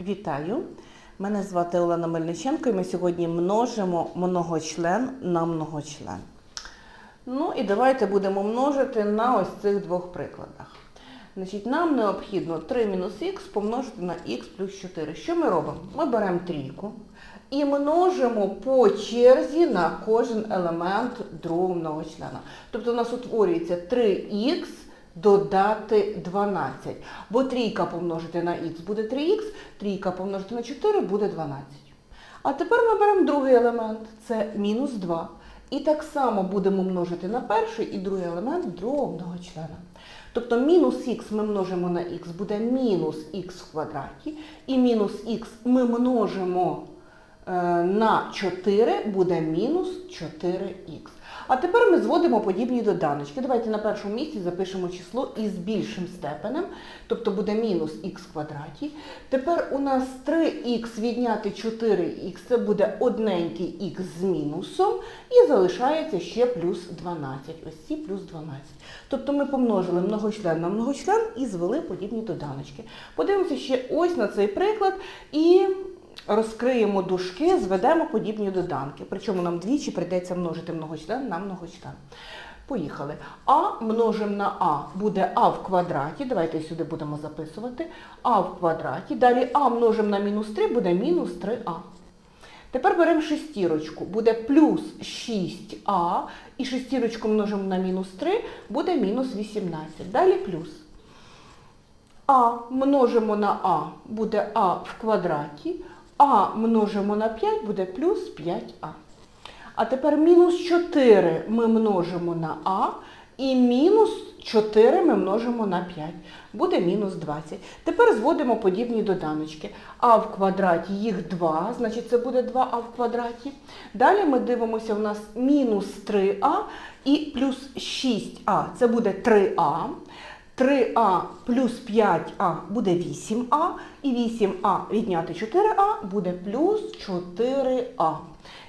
Вітаю! Мене звати Олена Мельниченко і ми сьогодні множимо многочлен на многочлен. Ну і давайте будемо множити на ось цих двох прикладах. Значить, нам необхідно 3 мінус х помножити на х плюс 4. Що ми робимо? Ми беремо трійку і множимо по черзі на кожен елемент другого многочлена. Тобто у нас утворюється 3х додати 12. Бо трійка помножити на х буде 3х, трійка помножити на 4 буде 12. А тепер ми беремо другий елемент, це мінус 2. І так само будемо множити на перший і другий елемент другого многочлена. Тобто мінус х ми множимо на х, буде мінус х в квадраті, і мінус х ми множимо на 4, буде мінус 4х. А тепер ми зводимо подібні доданочки. Давайте на першому місці запишемо число із більшим степенем, тобто буде мінус х квадраті. Тепер у нас 3х відняти 4х, це буде одненький х з мінусом, і залишається ще плюс 12. Ось ці плюс 12. Тобто ми помножили многочлен на многочлен і звели подібні доданочки. Подивимося ще ось на цей приклад і розкриємо дужки, зведемо подібні доданки. Причому нам двічі прийдеться множити многочлен на многочлен. Поїхали. А множимо на А буде А в квадраті. Давайте сюди будемо записувати. А в квадраті. Далі А множимо на мінус 3, буде мінус 3А. Тепер беремо шестірочку, буде плюс 6а, і шестірочку множимо на мінус 3, буде мінус 18. Далі плюс. А множимо на А, буде А в квадраті, А множимо на 5, буде плюс 5а. А тепер мінус 4 ми множимо на А, і мінус 4 ми множимо на 5. Буде мінус 20. Тепер зводимо подібні доданочки. А в квадраті їх 2, значить це буде 2а в квадраті. Далі ми дивимося, у нас мінус 3а і плюс 6а. Це буде 3а. 3а плюс 5а буде 8а, і 8а відняти 4а буде плюс 4а.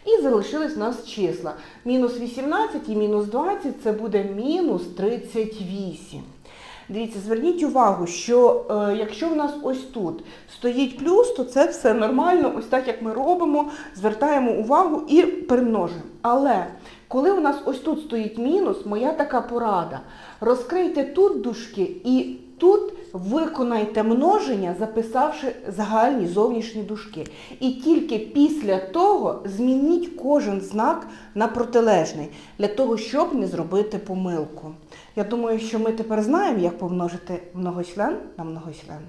І залишились у нас числа. Мінус 18 і мінус 20 це буде мінус 38. Дивіться, зверніть увагу, що е, якщо в нас ось тут стоїть плюс, то це все нормально, ось так як ми робимо, звертаємо увагу і перемножуємо. Але коли у нас ось тут стоїть мінус, моя така порада. Розкрийте тут дужки і тут виконайте множення, записавши загальні зовнішні дужки. І тільки після того змініть кожен знак на протилежний, для того, щоб не зробити помилку. Я думаю, що ми тепер знаємо, як помножити многочлен на многочлен.